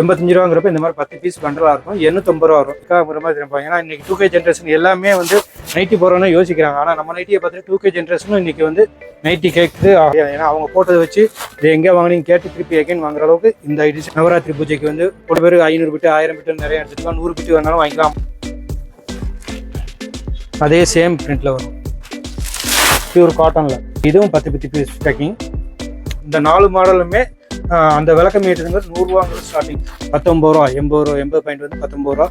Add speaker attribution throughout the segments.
Speaker 1: எண்பத்தஞ்சு ரூபாங்கிறப்ப இந்த மாதிரி பத்து பீஸ் பண்டலாக இருக்கும். எண்ணூற்றம்பது ரூபா வரும். இதுக்காக மாதிரி திரும்ப ஏன்னா இன்னைக்கு டூ கே ஜென்ரேஷன் எல்லாமே வந்து நைட்டி போகிறோன்னு யோசிக்கிறாங்க. ஆனால் நம்ம நைட்டியை பார்த்துட்டு டூ கே ஜென்ரேஷனும் இன்னைக்கு வந்து நைட்டி கேட்குது ஏன்னா அவங்க போட்டதை வச்சு இது எங்கே வாங்கினீங்க கேட்டு திருப்பி எகைன் வாங்குற அளவுக்கு இந்த ஐடிஸ் நவராத்திரி பூஜைக்கு வந்து ஒரு பேர் ஐநூறு பிட்டு ஆயிரம் பிட்டு நிறைய எடுத்துக்கலாம் நூறு பிட்டு வேணாலும் வாங்கிக்கலாம். அதே சேம் பிரிண்ட்ல வரும். பியூர் காட்டன்ல இதுவும் பத்து பத்து பீஸ் பேக்கிங் இந்த நாலு மாடலுமே அந்த விளக்கம் மீட்டருங்கிறது நூறுரூவாங்கிறது ஸ்டார்டிங் பத்தொம்பது ரூபா எண்பது ரூபா எண்பது பாயிண்ட் வந்து பத்தொம்பது ரூபா.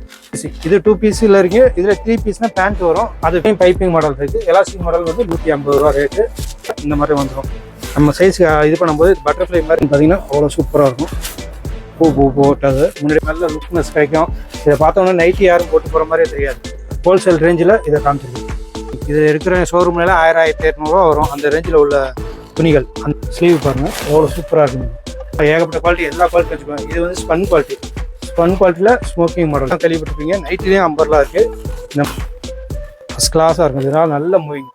Speaker 1: இது டூ பீஸில் இருக்கு. இதில் த்ரீ பீஸ்னா பேண்ட் வரும். அது பைப்பிங் மாடல் இருக்குது எலாஸ்டிக் மாடல் வந்து நூற்றி ஐம்பது ரூபா ரேட்டு இந்த மாதிரி வந்துடும் நம்ம சைஸ் இது பண்ணும்போது பட்டர்ஃப்ளை மாதிரி பார்த்தீங்கன்னா அவ்வளோ சூப்பராக இருக்கும். பூ பூ போட்டது. முன்னாடி நல்ல லுக்னஸ் கிடைக்கும். இதை பார்த்தோன்னா நைட்டி யாரும் போட்டு போகிற மாதிரியே தெரியாது. ஹோல்சேல் ரேஞ்சில் இதை காமிச்சிருக்கு. இது இருக்கிற ஷோரூம்லாம் ஆயிரம் ஆயிரத்தி எட்நூறுவா வரும். அந்த ரேஞ்சில் உள்ள துணிகள். அந்த ஸ்லீவ் பாருங்கள் அவ்வளோ சூப்பராக இருக்குங்க. ஏகப்பட்ட குவாலிட்டி எல்லா குவாலிட்டி வச்சுக்கோங்க இது வந்து ஸ்பன் குவாலிட்டி ஸ்பன் குவாலிட்டியில் ஸ்மோக்கிங் மாடல் தான் கேள்விப்பட்டிருப்பீங்க. நைட்லேயும் அம்பர்லாம் இருக்குது ஃபஸ்ட் கிளாஸாக இருக்கும். இதனால் நல்ல மூவிங்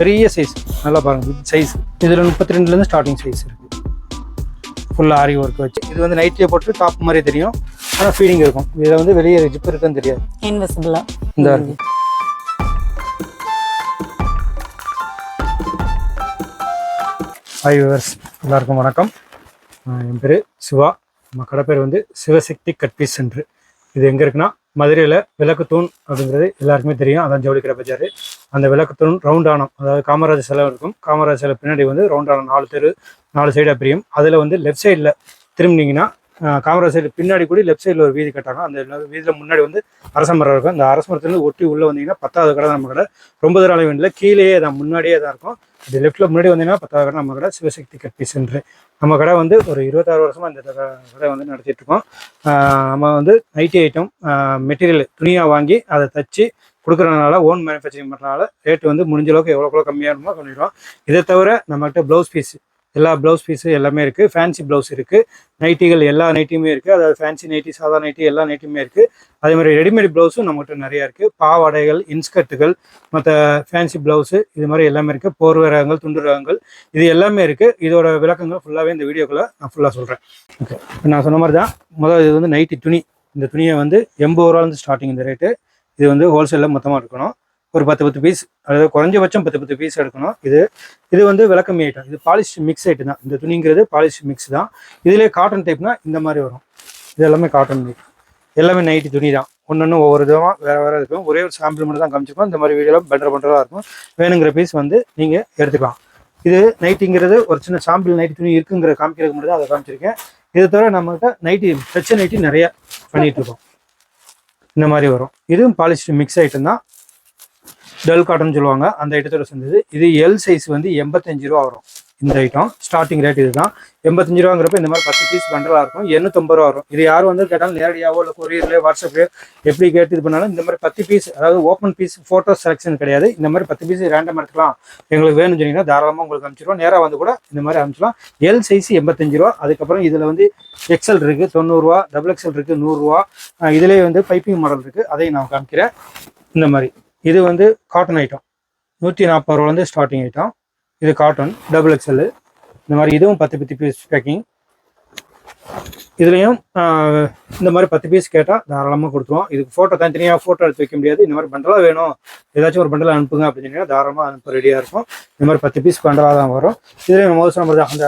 Speaker 1: பெரிய சைஸ் நல்லா பாருங்க. பிக் சைஸ் இதில் முப்பத்தி ரெண்டுலேருந்து ஸ்டார்டிங் சைஸ் இருக்குது ஃபுல்லாக ஆரி ஒர்க் வச்சு. இது வந்து நைட்டியை போட்டு டாப் மாதிரி தெரியும். ஆனால் ஃபீடிங் இருக்கும். இதில் வந்து வெளியே ஜிப் இருக்குன்னு தெரியாது.
Speaker 2: இன்விசிபிளா
Speaker 1: இந்த இருக்கு ஹாய் விவர்ஸ் எல்லாருக்கும் வணக்கம். என் பேர் சிவா. நம்ம கடை பேர் வந்து சிவசக்தி கட்பீஸ் சென்ட்ரு இது எங்கே இருக்குன்னா மதுரையில் விளக்குத்தூண் அப்படிங்கிறது எல்லாருக்குமே தெரியும். அதான் ஜவுளி கடை பஜார். அந்த விளக்குத்தூண் ரவுண்டானம் அதாவது காமராஜர் சிலை இருக்கும். காமராஜர் சிலை பின்னாடி வந்து ரவுண்டானம். நாலு தெரு நாலு சைடாக பிரியும். அதில் வந்து லெஃப்ட் சைடில் திரும்பினீங்கன்னா காமராஜ் சைடு பின்னாடி கூட லெஃப்ட் சைடில் ஒரு வீதி கட்டாங்க அந்த வீதியில் முன்னாடி வந்து அரச மரம் இருக்கும். அந்த அரச மரத்துலேருந்து ஒட்டி உள்ளே வந்தீங்கன்னா பத்தாவது கடை நம்ம கடை. ரொம்ப தூரம் அளவு இல்லை. கீழேயே தான் முன்னாடியே தான் இருக்கும். இது லெஃப்ட்டில் முன்னாடி வந்தீங்கன்னா பத்தாவது கடை நம்ம கடை. சிவசக்தி கட்பி சென்று நம்ம கடை வந்து ஒரு இருபத்தாறு வருஷமாக இந்த கடை வந்து நடத்திட்டு இருக்கோம். நம்ம வந்து ஐடி ஐட்டம் மெட்டீரியல் துணியாக வாங்கி அதை தச்சு கொடுக்குறதுனால ஓன் மேனுஃபேக்சரிங் பண்ணுறதுனால ரேட்டு வந்து முடிஞ்ச அளவுக்கு எவ்வளோக்குள்ள இருக்குமோ பண்ணிடுவோம் இதை தவிர நம்மகிட்ட ப்ளவுஸ் பீஸ் எல்லா ப்ளவுஸ் பீஸும் எல்லாமே இருக்குது ஃபேன்சி ப்ளவுஸ் இருக்குது நைட்டிகள் எல்லா நைட்டியுமே இருக்குது அதாவது ஃபேன்சி நைட்டி சாதா நைட்டி எல்லா நைட்டியுமே இருக்குது அதே மாதிரி ரெடிமேட் ப்ளவுஸும் நம்மகிட்ட நிறையா இருக்குது பாவாடைகள் இன்ஸ்கர்ட்டுகள் மற்ற ஃபேன்சி ப்ளவுஸு இது மாதிரி எல்லாமே இருக்குது போர்வை ரகங்கள் துண்டு ரகங்கள் இது எல்லாமே இருக்குது இதோட விளக்கங்கள் ஃபுல்லாகவே இந்த வீடியோக்குள்ளே நான் ஃபுல்லாக சொல்கிறேன் ஓகே நான் சொன்ன மாதிரி தான் முதல் இது வந்து நைட்டி துணி. இந்த துணியை வந்து எண்பது ரூபாலேருந்து ஸ்டார்டிங் இந்த ரேட்டு இது வந்து ஹோல்சேலில் மொத்தமாக இருக்கணும். ஒரு பத்து பத்து பீஸ் அதாவது குறைஞ்சபட்சம் பத்து பத்து பீஸ் எடுக்கணும். இது இது வந்து விளக்கம் ஐட்டம் இது பாலிஷ் மிக்ஸ் ஐட்டம் தான். இந்த துணிங்கிறது பாலிஷ் மிக்ஸ் தான். இதிலே காட்டன் டைப்னா இந்த மாதிரி வரும். இது எல்லாமே காட்டன் எல்லாமே நைட்டு துணி தான். ஒன்று ஒவ்வொரு விதமாக வேறு வேறு இருக்கும். ஒரே ஒரு சாம்பிள் மட்டும் தான் காமிச்சிருக்கோம். இந்த மாதிரி வீடியோலாம் பெட்டர் பண்ணுறதா இருக்கும். வேணுங்கிற பீஸ் வந்து நீங்கள் எடுத்துக்கலாம். இது நைட்டிங்கிறது ஒரு சின்ன சாம்பிள் நைட்டு துணி இருக்குங்கிற காமிக்கிறதுக்கு மட்டும் தான் அதை காமிச்சிருக்கேன். இதை தவிர நம்மகிட்ட நைட்டி தச்ச நைட்டி நிறைய பண்ணிகிட்டு இருக்கோம். இந்த மாதிரி வரும். இதுவும் பாலிஷ் மிக்ஸ் ஐட்டம் தான். டல் காட்டன் சொல்லுவாங்க. அந்த ஐட்டத்தோட சேர்ந்தது. இது எல் சைஸ் வந்து எண்பத்தஞ்சு ரூபா வரும். இந்த ஐட்டம் ஸ்டார்டிங் ரேட் இதுதான். எண்பத்தஞ்சு ரூபாங்கிறப்ப இந்த மாதிரி பத்து பீஸ் பண்டலாக இருக்கும். எண்ணூத்தொம்பது ரூபா வரும். இது யார் வந்து கேட்டாலும் நேரடியாவோ இல்லை கொரியர்லேயோ வாட்ஸ்அப்லேயோ எப்படி கேட்டு இது பண்ணாலும் இந்த மாதிரி பத்து பீஸ் அதாவது ஓப்பன் பீஸ் ஃபோட்டோ செலெக்ஷன் கிடையாது. இந்த மாதிரி பத்து பீஸ் ரேண்டம் எடுத்துக்கலாம். எங்களுக்கு வேணும்னு சொன்னீங்கன்னா தாராளமாக உங்களுக்கு அனுப்பிச்சிடுவோம் நேராக வந்து கூட இந்த மாதிரி அனுப்பிச்சிடலாம். எல் சைஸ் எண்பத்தஞ்சு ரூபா. அதுக்கப்புறம் இதில் வந்து எக்ஸல் இருக்குது தொண்ணூறுரூவா டபுள் எக்ஸல் இருக்குது நூறுரூவா இதுலேயே வந்து பைப்பிங் மாடல் இருக்குது அதையும் நான் காமிக்கிறேன். இந்த மாதிரி. இது வந்து காட்டன் ஐட்டம் நூற்றி நாற்பது ரூபாலேருந்து ஸ்டார்டிங் ஐட்டம் இது காட்டன் டபுள் எக்ஸ்எல் இந்த மாதிரி இதுவும் பத்து பத்து பீஸ் பேக்கிங் இதுலேயும் இந்த மாதிரி பத்து பீஸ் கேட்டால் தாராளமாக கொடுத்துருவோம். இதுக்கு ஃபோட்டோ தனித்தனியாக ஃபோட்டோ எடுத்து வைக்க முடியாது. இந்த மாதிரி பண்டலாக வேணும். ஏதாச்சும் ஒரு பண்டலாக அனுப்புங்க அப்படின்னு சொன்னீங்கன்னா தாராளமாக அனுப்ப ரெடியாக இருக்கும். இந்த மாதிரி பத்து பீஸ் பண்டலாக தான் வரும். இதுலேயும் நம்ம சொன்ன மாதிரி அந்த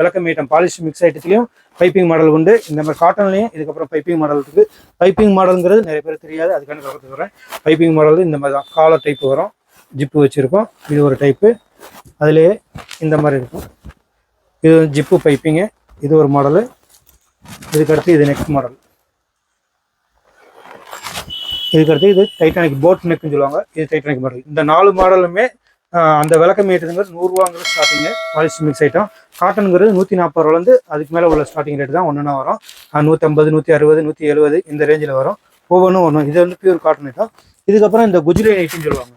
Speaker 1: விளக்கம் மீட்டம் பாலிஷ் மிக்ஸ் ஐட்டத்துலையும் பைப்பிங் மாடல் உண்டு. இந்த மாதிரி காட்டன்லையும் இதுக்கப்புறம் பைப்பிங் மாடல் இருக்குது பைப்பிங் மாடலுங்கிறது நிறைய பேர் தெரியாது. அதுக்கான கருத்து பைப்பிங் மாடல் இந்த மாதிரி தான் காலர் டைப் வரும். ஜிப்பு வச்சுருக்கோம். இது ஒரு டைப்பு அதுலேயே இந்த மாதிரி இருக்கும். இது ஜிப்பு பைப்பிங்கு இது ஒரு மாடலு இதுக்கடுத்து இது நெக்ஸ்ட் மாடல் இதுக்கடுத்து இது டைட்டானிக் போட் நெக்குன்னு சொல்லுவாங்க. இது டைட்டானிக் மாடல் இந்த நாலு மாடலுமே அந்த விளக்கம் மீட்டருங்கிறது நூறுரூவாங்கிறது ஸ்டார்டிங்கு பாலிசி மிக்ஸ் ஐட்டம் காட்டனுங்கிறது நூற்றி நாற்பது ரூபாலேருந்து அதுக்கு மேலே உள்ள ஸ்டார்டிங் ரேட் தான் ஒன்றுனா வரும். நூற்றம்பது நூற்றி அறுபது நூற்றி எழுபது இந்த ரேஞ்சில் வரும். ஒவ்வொன்றும் ஒன்றும் இது வந்து பியூர் காட்டன் ஐட்டம் இதுக்கப்புறம் இந்த குஜ்ரி நைட்டின்னு சொல்லுவாங்க.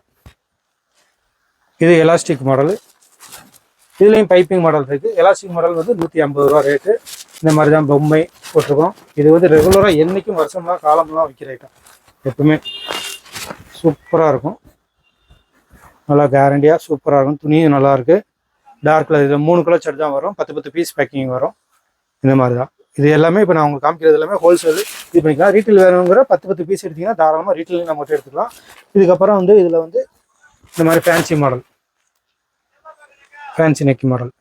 Speaker 1: இது எலாஸ்டிக் மாடல் இதுலேயும் பைப்பிங் மாடல் இருக்குது எலாஸ்டிக் மாடல் வந்து நூற்றி ஐம்பது ரூபா ரேட்டு இந்த மாதிரி தான் பொம்மை போட்டிருக்கோம். இது வந்து ரெகுலராக என்றைக்கும் வருஷம்லாம் காலம்லாம் விற்கிற ஐட்டம் எப்பவுமே சூப்பராக இருக்கும். நல்லா கேரண்டியாக சூப்பராக இருக்கும். துணியும் நல்லாயிருக்கு டார்க் கலர் இதில் மூணு கலர் செட் தான் வரும். பத்து பத்து பீஸ் பேக்கிங் வரும். இந்த மாதிரி தான். இது எல்லாமே இப்போ நான் உங்களுக்கு காமிக்கிறது எல்லாமே ஹோல்சேல் இது பண்ணிக்கலாம். ரீட்டைல் வேணுங்கிற பத்து பத்து பீஸ் எடுத்திங்கன்னா தாராளமாக ரீட்டைல் நம்ம மட்டும் எடுத்துக்கலாம். இதுக்கப்புறம் வந்து இதில் வந்து இந்த மாதிரி fancy model fancy neck model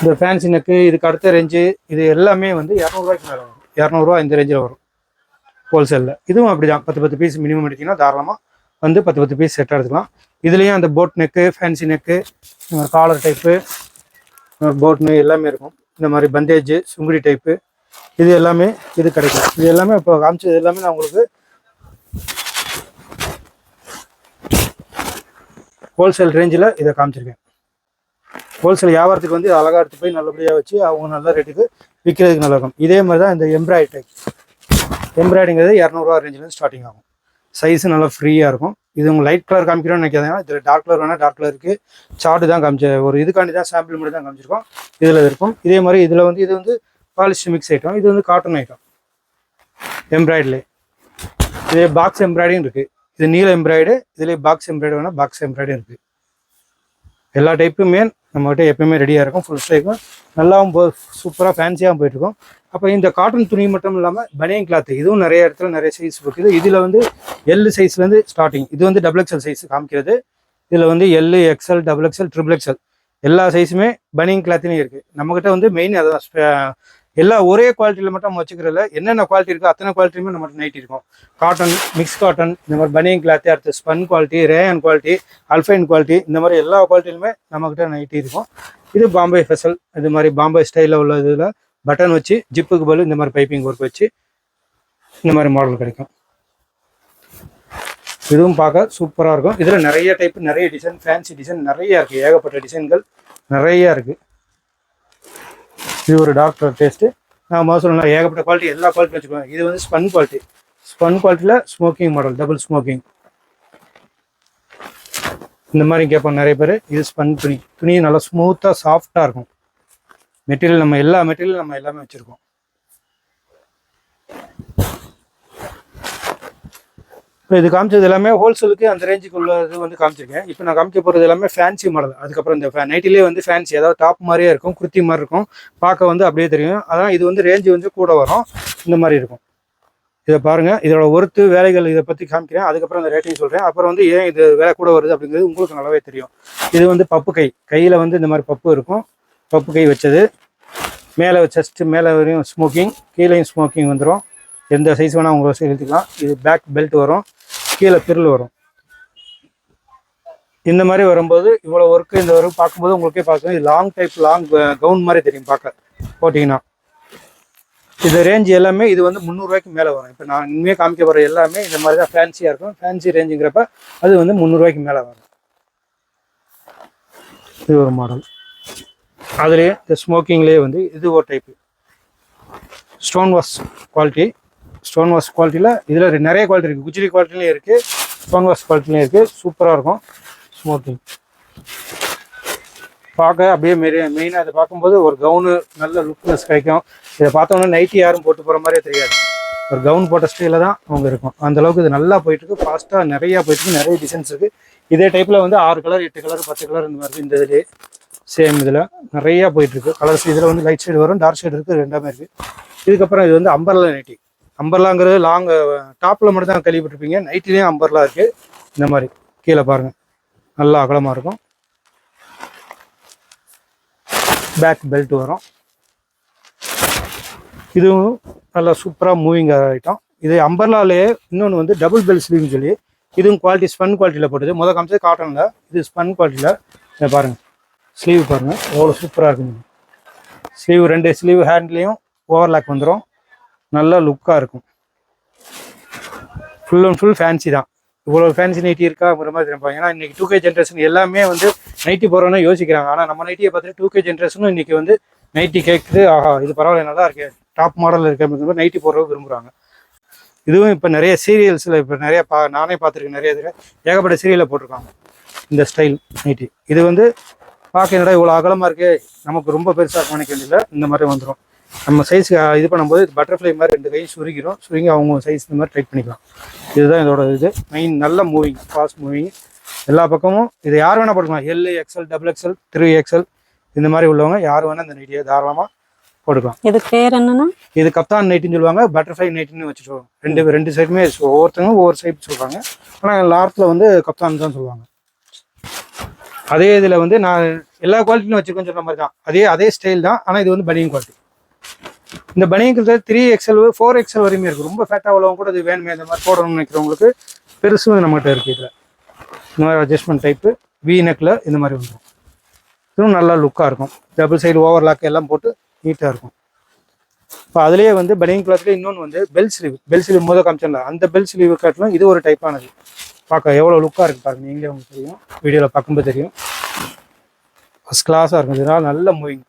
Speaker 1: இந்த ஃபேன்சி நெக்கு இதுக்கு அடுத்த ரேஞ்சு இது எல்லாமே வந்து இரநூறுவாய்க்கு மேலே வரும். இரநூறுவா இந்த ரேஞ்சில் வரும். ஹோல்சேலில் இதுவும் அப்படி தான் பத்து பத்து பீஸ் மினிமம் எடுத்தீங்கன்னா தாராளமாக வந்து பத்து பத்து பீஸ் செட்டாக எடுத்துக்கலாம். இதுலேயும் அந்த boat neck fancy neck collar type boat neck எல்லாமே இருக்கும். இந்த மாதிரி பந்தேஜ் சுங்குடி டைப்பு இது எல்லாமே இது கிடைக்கும். இது எல்லாமே இப்போ காமிச்சது எல்லாமே நான் உங்களுக்கு ஹோல்சேல் ரேஞ்சில் இதை காமிச்சிருக்கேன். ஹோல்சேல் வியாபாரத்துக்கு வந்து அழகாக எடுத்து போய் நல்லபடியாக வச்சு அவங்க நல்ல ரேட்டுக்கு விற்கிறதுக்கு நல்லா இருக்கும் இதே மாதிரி தான் இந்த எம்ப்ராய்டரி டைப் எம்ப்ராய்டிங்கிறது இரநூறுவா ரேஞ்சிலேருந்து ஸ்டார்டிங் ஆகும். சைஸு நல்லா ஃப்ரீயாக இருக்கும். இது உங்கள் லைட் கலர் காமிக்கிறோம்னு நினைக்காதீங்க. இதில் டார்க் கலர் வேணால் டார்க் கலருக்கு சார்ட்டு தான் காமிச்ச ஒரு இதுக்காண்டி தான் சாம்பிள் மட்டும் தான் காமிச்சிருக்கோம். இதில் இருக்கும். இதே மாதிரி இதில் வந்து இது வந்து பாலிஸ்டர் மிக்ஸ் ஐட்டம் இது வந்து காட்டன் ஐட்டம் எம்ப்ராய்டரி இதே பாக்ஸ் எம்ப்ராய்டிங் இருக்குது இது நீல எம்ப்ராய்டு இதுலேயே பாக்ஸ் எம்ப்ராய்டு வேணால் பாக்ஸ் எம்ப்ராய்டும் இருக்குது எல்லா டைப்புமே நம்மகிட்ட எப்பயுமே ரெடியாக இருக்கும். ஃபுல் ஸ்ட்ரைக்கும் நல்லாவும் போ சூப்பராக ஃபேன்சியாகவும் போயிட்டுருக்கும். அப்போ இந்த காட்டன் துணி மட்டும் இல்லாமல் பனியன் கிளாத் இதுவும் நிறைய இடத்துல நிறைய சைஸ் இருக்குது. இதில் வந்து எல் சைஸ்லேருந்து ஸ்டார்டிங் இது வந்து டபுள் எக்ஸல் சைஸ் காமிக்கிறது. இதில் வந்து L XL double XL triple XL எல்லா சைஸுமே பனியன் கிளாத்துலேயும் இருக்குது நம்மக்கிட்ட வந்து மெயின் அதான் எல்லா ஒரே குவாலிட்டியில் மட்டும் நம்ம வச்சுக்கிறதுல என்னென்ன குவாலிட்டி இருக்கோ அத்தனை குவாலிட்டியுமே நம்ம நைட்டி இருக்கும். காட்டன் மிக்ஸ் காட்டன் இந்த மாதிரி பனியன் கிளாத்து அடுத்து spun quality rayon quality alpine quality இந்த மாதிரி எல்லா குவாலிட்டியிலுமே நம்மக்கிட்ட நைட்டி இருக்கும். இது பாம்பே ஃபெசல் இது மாதிரி பாம்பே ஸ்டைலில் உள்ள இதில் பட்டன் வச்சு ஜிப்புக்கு பதில் இந்த மாதிரி பைப்பிங் ஒர்க் வச்சு இந்த மாதிரி மாடல் கிடைக்கும். இதுவும் பார்க்க சூப்பராக இருக்கும். இதில் நிறைய டைப் நிறைய டிசைன் ஃபேன்சி டிசைன் நிறைய இருக்குது ஏகப்பட்ட டிசைன்கள் நிறையா இருக்குது இது ஒரு டாக்டர் டேஸ்ட்டு நான் முதல்ல சொன்ன ஏகப்பட்ட குவாலிட்டி எல்லா குவாலிட்டி வச்சுக்கோங்க இது வந்து ஸ்பன் குவாலிட்டி ஸ்பன் குவாலிட்டியில் ஸ்மோக்கிங் மாடல் டபுள் ஸ்மோக்கிங் இந்த மாதிரி கேட்பாங்க நிறைய பேர் இது ஸ்பன் துணி. துணி நல்லா ஸ்மூத்தாக சாஃப்டாக இருக்கும். மெட்டீரியல் நம்ம எல்லா மெட்டீரியலும் நம்ம எல்லாமே வச்சுருக்கோம். இப்போ இது காமிச்சது எல்லாமே ஹோல்சேலுக்கு அந்த ரேஞ்சுக்கு உள்ளது வந்து காமிச்சிருக்கேன். இப்போ நான் காமிக்க போகிறது எல்லாமே ஃபேன்சி மாடல் அதுக்கப்புறம் இந்த நைட்டிலே வந்து ஃபேன்சி அதாவது டாப் மாதிரியே இருக்கும் குர்த்தி மாதிரி இருக்கும். பார்க்க வந்து அப்படியே தெரியும். அதான் இது வந்து ரேஞ்சு வந்து கூட வரும். இந்த மாதிரி இருக்கும். இதை பாருங்கள் இதோட ஒருத்து வேலைகள் இதை பற்றி காமிக்கிறேன். அதுக்கப்புறம் அந்த ரேட்டிங் சொல்கிறேன் அப்புறம் வந்து ஏன் இது வேலை கூட வருது அப்படிங்கிறது உங்களுக்கு நல்லாவே தெரியும். இது வந்து பப்பு கை. கையில் வந்து இந்த மாதிரி பப்பு இருக்கும். பப்பு கை வச்சது. மேலே செஸ்ட்டு மேலே வரையும் ஸ்மோக்கிங் கீழேயும் ஸ்மோக்கிங் வந்துடும் எந்த சைஸ் வேணால் உங்கள் எடுத்துக்கலாம். இது பேக் பெல்ட் வரும். கீழே பிரில் வரும். இந்த மாதிரி வரும்போது இவ்வளோ ஒர்க்கு இந்த ஒர்க் பார்க்கும்போது உங்களுக்கே பார்க்கும் இது லாங் டைப் லாங் கவுன் மாதிரி தெரியும் பார்க்க. போட்டிங்கன்னா. இது ரேஞ்ச் எல்லாமே இது வந்து முந்நூறுரூவாய்க்கு மேலே வரும். இப்போ நான் இனிமேல் காமிக்க போகிற எல்லாமே இந்த மாதிரி தான் ஃபேன்சியாக இருக்கும். ஃபேன்சி ரேஞ்சுங்கிறப்ப அது வந்து முந்நூறுரூவாய்க்கு மேலே வரும். இது ஒரு மாடல் அதுலேயே இந்த ஸ்மோக்கிங்லேயே வந்து இது ஒரு type stone wash quality stone wash குவாலிட்டியில் இதில் நிறைய குவாலிட்டி இருக்குது குஜ்ரி குவாலிட்டிலையும் இருக்குது ஸ்டோன் வாஷ் குவாலிட்டிலையும் இருக்குது சூப்பராக இருக்கும். ஸ்மோக்கிங் பார்க்க அப்படியே மெரி மெயினாக இதை பார்க்கும்போது ஒரு கவுனு நல்ல லுக்னஸ் கிடைக்கும். இதை பார்த்தோன்னா நைட்டி யாரும் போட்டு போகிற மாதிரியே தெரியாது. ஒரு கவுன் போட்ட ஸ்டைலில் தான் அவங்க இருக்கும். அந்த அளவுக்கு இது நல்லா போயிட்டுருக்கு. ஃபாஸ்ட்டாக நிறையா போயிட்டுருக்கு. நிறைய டிசைன்ஸ் இருக்குது இதே டைப்பில் வந்து ஆறு கலர் எட்டு கலர் பத்து கலர் இந்த மாதிரி இந்த இதுலேயே சேம் இதில் நிறையா போயிட்டுருக்கு. கலர்ஸ் இதில் வந்து லைட் ஷேடு வரும் டார்க் ஷேடு இருக்குது ரெண்டாமே இருக்குது இதுக்கப்புறம் இது வந்து அம்பர்லா நைட்டி அம்பர்லாங்கிறது லாங் டாப்பில் மட்டும் தான் கேள்விப்பட்டிருப்பீங்க. நைட்லேயும் அம்பர்லா இருக்குது இந்த மாதிரி கீழே பாருங்கள் நல்லா அகலமாக இருக்கும். பேக் பெல்ட் வரும். இதுவும் நல்லா சூப்பராக மூவிங் ஐட்டம் இது அம்பர்லாலே இன்னொன்று வந்து டபுள் பெல் ஸ்லீவ்னு சொல்லி இதுவும் குவாலிட்டி ஸ்பன் குவாலிட்டியில் போட்டது. முதல் காமிச்சது காட்டனில் இது ஸ்பன் குவாலிட்டியில் இதை பாருங்கள் ஸ்லீவ் பாருங்கள் எவ்வளோ சூப்பராக இருக்குங்க ஸ்லீவ் ரெண்டு ஸ்லீவ் ஹேண்ட்லேயும் ஓவர்லாக் வந்துடும் நல்லா லுக்காக இருக்கும். ஃபுல் அண்ட் ஃபுல் ஃபேன்சி தான். இவ்வளோ ஃபேன்சி நைட்டி இருக்கா இருக்காங்கிற மாதிரி நினைப்பாங்க. ஏன்னா இன்னைக்கு டூ கே ஜென்ரேஷன் எல்லாமே வந்து நைட்டி போகிறோன்னு யோசிக்கிறாங்க. ஆனால் நம்ம நைட்டியை பார்த்துட்டு டூ கே ஜென்ரேஷனும் இன்னைக்கு வந்து நைட்டி கேட்குது ஆஹா இது பரவாயில்ல நல்லா இருக்கு. டாப் மாடல் இருக்க மாதிரி நைட்டி போடுறவங்க விரும்புகிறாங்க இதுவும் இப்போ நிறைய சீரியல்ஸில் இப்போ நிறைய பா நானே பார்த்துருக்கேன் நிறைய இதில் ஏகப்பட்ட சீரியலில் போட்டிருக்காங்க. இந்த ஸ்டைல் நைட்டி இது வந்து பார்க்க என்னடா இவ்வளோ அகலமாக இருக்கே. நமக்கு ரொம்ப பெருசாக நினைக்க வேண்டியதில்லை. இந்த மாதிரி வந்துடும் நம்ம சைஸ் இது பண்ணும்போது பட்டர்ஃப்ளை மாதிரி ரெண்டு கையும் சுருங்கிடும் சுருங்கி அவங்க சைஸ் இந்த மாதிரி டைட் பண்ணிக்கலாம். இதுதான் இதோட இது. மெயின் நல்ல மூவிங் ஃபாஸ்ட் மூவிங் எல்லா பக்கமும் இது யார் வேணால் போட்டுக்கலாம். L XL double XL three XL இந்த மாதிரி உள்ளவங்க யார் வேணால் இந்த நைட்டியை தாராளமாக போட்டுக்கலாம்.
Speaker 2: இது பேர் என்னன்னா?
Speaker 1: இது கப்தான் நைட்டின்னு சொல்லுவாங்க பட்டர்ஃப்ளை நைட்டின்னு வச்சு சொல்லுவாங்க. ரெண்டு ரெண்டு சைடுமே ஒவ்வொருத்தங்க ஒவ்வொரு சைடு சொல்றாங்க. ஆனால் லார்த்தில் வந்து கப்தான் தான் சொல்லுவாங்க. அதே இதில் வந்து நான் எல்லா குவாலிட்டியும் வச்சிருக்கேன்னு சொன்ன மாதிரி தான் அதே அதே ஸ்டைல் தான். ஆனால் இது வந்து பனியன் குவாலிட்டி இந்த பனியன்கிறது த்ரீ எக்ஸல் ஃபோர் எக்ஸல் வரையுமே இருக்குது ரொம்ப ஃபேட்டாக உள்ளவங்க கூட இது வேணுமே இந்த மாதிரி போடணும்னு நினைக்கிறவங்களுக்கு பெருசும் நம்மகிட்ட இருக்குது இதில். இந்த மாதிரி அட்ஜஸ்ட்மெண்ட் டைப்பு வி நெக்கில் இந்த மாதிரி வந்துடும் இதுவும் நல்லா லுக்காக இருக்கும். டபுள் சைடு ஓவர்லாக் எல்லாம் போட்டு நீட்டாக இருக்கும். இப்போ அதுலேயே வந்து பனியன் கிளாத்லேயே இன்னொன்று வந்து பெல் ஸ்லீவ் பெல் ஸ்லீவ் மோத காமிச்சிடல அந்த பெல் ஸ்லீவ் காட்டிலும் இது ஒரு டைப்பானது பார்க்க எவ்வளோ லுக்காக இருக்குது பாருங்க. நீங்களே உங்களுக்கு தெரியும். வீடியோவில் பார்க்கும்போது தெரியும். ஃபஸ்ட் கிளாஸாக இருக்கும். இதனால் நல்ல மூவிங்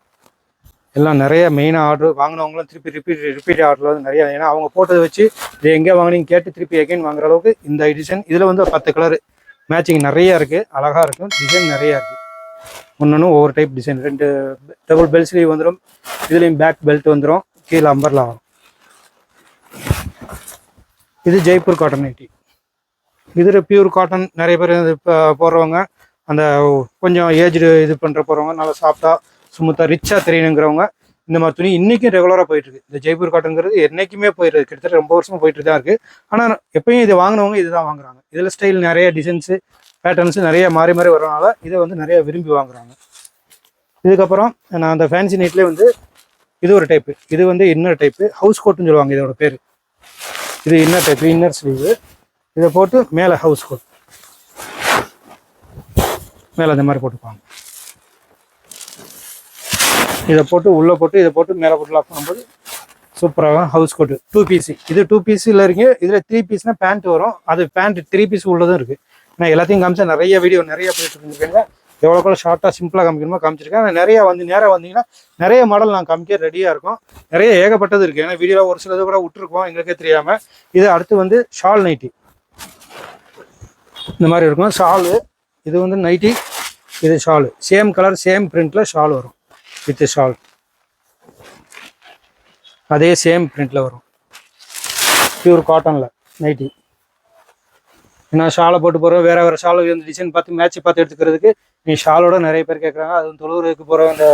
Speaker 1: எல்லாம் நிறைய மெயினாக ஆர்டர் வாங்கினவங்களும் திருப்பி ரிப்பீட் ரிப்பீட் ஆர்டர் வந்து நிறையா ஏன்னா அவங்க போட்டதை வச்சு இது எங்கே வாங்கினீங்க கேட்டு திருப்பி எகைன் வாங்குற அளவுக்கு இந்த எடிஷன் இதில் வந்து பத்து கலர் மேட்சிங் நிறையா இருக்குது அழகாக இருக்கும் டிசைன் நிறையா இருக்குது ஒன்று ஒவ்வொரு டைப் டிசைன் ரெண்டு டபுள் பெல்ட் ஸ்லீவ் வந்துடும் இதுலேயும் பேக் பெல்ட் வந்துடும் கீழே அம்பர்லா வரும். இது ஜெய்ப்பூர் காட்டன் நைட்டி இது பியூர் காட்டன் நிறைய பேர் இப்போ போடுறவங்க அந்த கொஞ்சம் ஏஜ்டு இது பண்ணுற போகிறவங்க நல்லா சாஃப்டாக சுமத்தா ரிச்சாக தெரியணுங்கிறவங்க இந்த மாதிரி துணி இன்றைக்கும் ரெகுலராக போயிட்டு இருக்கு இந்த ஜெய்ப்பூர் காட்டன்ங்கிறது என்றைக்குமே போயிருக்கு கிட்டத்தட்ட ரொம்ப வருஷமாக போயிட்டு தான் இருக்குது ஆனால் எப்பயும் இது வாங்கினவங்க இதுதான் வாங்குறாங்க. இதில் ஸ்டைல் நிறைய டிசைன்ஸு பேட்டர்ன்ஸு நிறைய மாறி மாறி வரனால இதை வந்து நிறைய விரும்பி வாங்குறாங்க. இதுக்கப்புறம் நான் அந்த ஃபேன்சி நைட்லேயே வந்து இது ஒரு டைப்பு இது வந்து இன்னர் டைப்பு ஹவுஸ் கோட்னு சொல்லுவாங்க இதோட பேர். இது இன்னர் டைப்பு இன்னர் ஸ்லீவு இதை போட்டு மேலே ஹவுஸ் கோட் மேலே இந்த மாதிரி போட்டுப்பாங்க. இதை போட்டு உள்ளே போட்டு இதை போட்டு மேலே போட்டு லாக் பண்ணும்போது சூப்பராக ஹவுஸ் கோட்டு டூ பீஸு இது டூ பீஸில் இருக்கு. இதில் த்ரீ பீஸ்னால் பேண்ட் வரும். அது பேண்ட் த்ரீ பீஸ் உள்ளதும் இருக்குது நான் எல்லாத்தையும் காமிச்சா நிறைய வீடியோ நிறைய போயிட்டு இருந்துருக்கேங்க எவ்வளோக்குள்ள ஷார்ட்டாக சிம்பிளாக காமிக்கணுமோ காமிச்சிருக்கேன். ஆனால் நிறையா வந்து நேராக வந்தீங்கன்னா நிறைய மாடல் நான் காமிக்க ரெடியாக இருக்கும். நிறைய ஏகப்பட்டது இருக்குது ஏன்னா வீடியோவில் ஒரு சிலது கூட விட்டுருக்கோம். எங்களுக்கே தெரியாமல் இது அடுத்து வந்து ஷால் நைட்டி இந்த மாதிரி இருக்கும். ஷாலு இது வந்து நைட்டி இது ஷாலு சேம் கலர் சேம் பிரிண்டில் ஷால் வரும். வித் ஷால் அதே சேம் பிரிண்ட்ல வரும். பியூர் காட்டனில் நைட்டி ஏன்னா ஷாலை போட்டு போகிறோம் வேற வேற ஷால் இந்த டிசைன் பார்த்து மேட்ச் பார்த்து எடுத்துக்கிறதுக்கு நீ ஷாலோட நிறைய பேர் கேட்குறாங்க அதுவும் தொழுவுறதுக்கு போகிற இந்த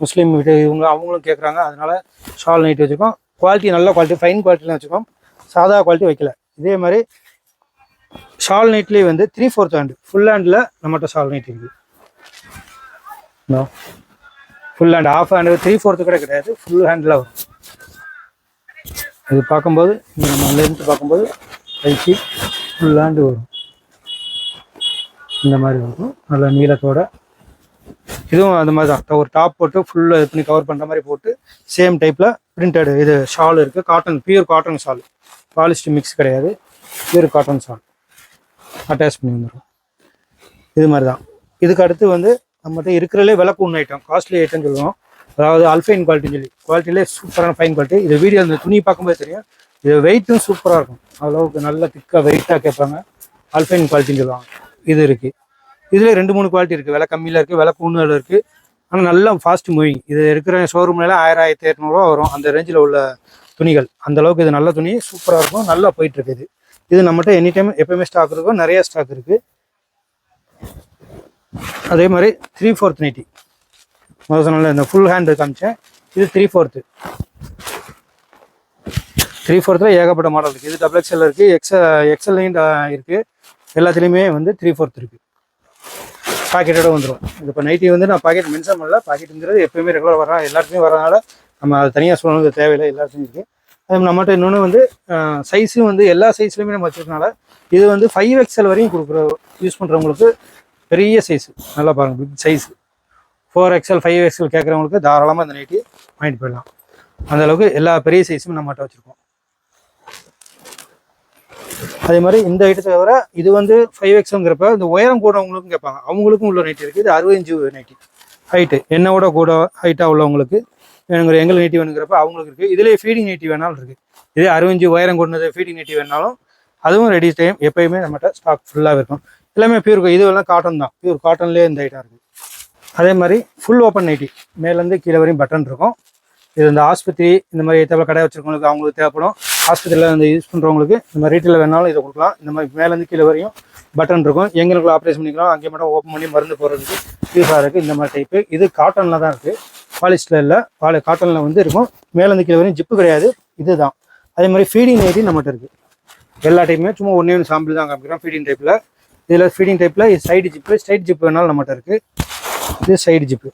Speaker 1: முஸ்லீம் வீட்டு இவங்க அவங்களும் கேட்குறாங்க அதனால ஷால் நைட்டி வச்சுருக்கோம் குவாலிட்டி நல்ல குவாலிட்டி ஃபைன் குவாலிட்டிலாம் வச்சுருக்கோம் சாதா குவாலிட்டி வைக்கல. இதே மாதிரி ஷால் நைட்லேயே வந்து த்ரீ ஃபோர்த் ஹேண்டு ஃபுல் ஹேண்டில் நம்மகிட்ட ஷால் நைட் இருக்குது full hand half hand three fourth கூட கிடையாது. ஃபுல் ஹேண்டில் வரும். இது பார்க்கும்போது இங்க நம்ம லென்த்து பார்க்கும்போது கைக்கு ஃபுல் ஹேண்டு வரும். இந்த மாதிரி இருக்கும் நல்லா நீளத்தோட. இதுவும் அந்த மாதிரி தான். ஒரு டாப் போட்டு ஃபுல்லாக இது பண்ணி கவர் பண்ணுற மாதிரி போட்டு சேம் டைப்பில் பிரிண்டடு இது ஷால் இருக்குது cotton pure cotton shawl polyester mix கிடையாது. பியூர் காட்டன் ஷால் அட்டாச் பண்ணி வந்துடும் இது மாதிரி தான். இதுக்கு அடுத்து வந்து நம்மகிட்ட இருக்கிறதுலே விலை ஒன்று ஐட்டம் காஸ்ட்லி ஐட்டம் சொல்லுவோம். அதாவது அல்ஃபைன் குவாலிட்டின்னு சொல்லி. குவாலிட்டிலே சூப்பரான ஃபைன் குவாலிட்டி இது வீடியோ அந்த துணி பார்க்கும்போது தெரியும். இது வெயிட்டும் சூப்பராக இருக்கும். அளவுக்கு நல்ல திக்காக வெயிட்டாக கேட்பாங்க. அல்ஃபைன் குவாலிட்டின்னு சொல்லுவாங்க. இது இருக்குது இதில் ரெண்டு மூணு குவாலிட்டி இருக்குது விலை கம்மியில் இருக்குது விலை கூண்ணில் இருக்குது ஆனால் நல்ல ஃபாஸ்ட் மூவிங் இது இருக்கிற ஷோரூம்ல ஆயிரம் ஆயிரத்தி இரநூறுவா வரும். அந்த ரேஞ்சில் உள்ள துணிகள். அந்தளவுக்கு இது நல்ல துணி சூப்பராக இருக்கும். நல்லா போயிட்டுருக்குது இது நம்மகிட்ட எனி டைம் எப்போயுமே ஸ்டாக் இருக்கும். நிறைய ஸ்டாக் இருக்குது அதே மாதிரி த்ரீ ஃபோர்த் நைட்டி முதல் சொன்னால இந்த ஃபுல் ஹேண்ட் காமிச்சேன். இது த்ரீ ஃபோர்த்து த்ரீ ஃபோர்த்தில் ஏகப்பட்ட மாடல் இருக்குது இது டபுள் எக்ஸ்எல் இருக்குது எக்ஸல் எக்ஸல்லையும் இருக்குது எல்லாத்துலேயுமே வந்து த்ரீ ஃபோர்த் இருக்குது பாக்கெட்டோட வந்துடும் இது இப்போ நைட்டி வந்து நான் பாக்கெட் மென்ஷன் பண்ணல. பாக்கெட்டுங்கிறது எப்பயுமே ரெகுலர் வர எல்லாருக்குமே வரனால நம்ம அதை தனியாக சொல்லணுங்க தேவையில்லை. எல்லாத்துலையும் இருக்குது அது நம்மகிட்ட இன்னொன்று வந்து சைஸும் வந்து எல்லா சைஸ்லையுமே நம்ம வச்சுருக்கனால இது வந்து ஃபைவ் எக்ஸ்எல் வரையும் கொடுக்குற யூஸ் பண்ணுறவங்களுக்கு பெரிய சைஸ் நல்லா பாருங்கள் big size four XL five XL கேட்குறவங்களுக்கு தாராளமாக இந்த நைட்டி வாங்கிட்டு போயிடலாம். அந்த அளவுக்கு எல்லா பெரிய சைஸும் நம்மகிட்ட வச்சுருக்கோம். அதே மாதிரி இந்த ஐட்டத்தை தவிர இது வந்து ஃபைவ் எக்ஸ்ங்கிறப்ப இந்த உயரம் கூடவங்களுக்கும் கேட்பாங்க. அவங்களுக்கும் உள்ள நைட்டி இருக்குது. இது அறுபத்தஞ்சு நைட்டி ஹைட்டு என்னோட கூட ஹைட்டாக உள்ளவங்களுக்கு வேணுங்கிற எங்கள் நைட்டி வேணுங்கிறப்ப அவங்களுக்கு இருக்குது இதுலேயே ஃபீடிங் நைட்டி வேணாலும் இருக்குது இதே அறுபஞ்சு உயரம் கொண்டது ஃபீடிங் நைட்டி வேணாலும் அதுவும் ரெடி டைம் எப்பயுமே நம்மகிட்ட ஸ்டாக் ஃபுல்லாக இருக்கும். எல்லாமே பியூர் இது எல்லாம் காட்டன் தான். பியூர் காட்டன்லேயே இந்த ஐட்டம் இருக்குது அதே மாதிரி ஃபுல் ஓப்பன் நைட்டி மேலேருந்து கீழே வரையும் பட்டன் இருக்கும். இது இந்த ஆஸ்பத்திரி இந்த மாதிரி தேவை கடை வச்சிருக்கவங்களுக்கு அவங்களுக்கு தேவைப்படும். ஹாஸ்பத்திரியில் வந்து யூஸ் பண்ணுறவங்களுக்கு இந்த மாதிரி ரீட்டில் வேணாலும் இதை கொடுக்கலாம். இந்த மாதிரி மேலேருந்து கீழே வரையும் பட்டன் இருக்கும். எங்களுக்கு ஆப்ரேஷன் பண்ணிக்கலாம். அங்கே மட்டும் ஓப்பன் பண்ணி மருந்து போடுறதுக்கு யூஸாக இருக்குது இந்த மாதிரி டைப்பு இது காட்டனில் தான் இருக்குது பாலிஸ்டில் இல்லை. பாலி காட்டனில் வந்து இருக்கும். மேலேருந்து கீழே வரையும் ஜிப்பு கிடையாது. இதுதான். அதே மாதிரி ஃபீடிங் நைட்டி நம்மகிட்ட இருக்குது எல்லா டைப்புமே சும்மா ஒன்றே ஒன்று சாம்பிள் தான் காமிக்கிறோம். ஃபீடிங் டைப்பில் இதில் ஃபீடிங் டைப்பில் சைடு ஜிப்பு ஸ்ட்ரைட் ஜிப்பு வேணாலும் நம்மகிட்ட இருக்குது இது சைடு ஜிப்பு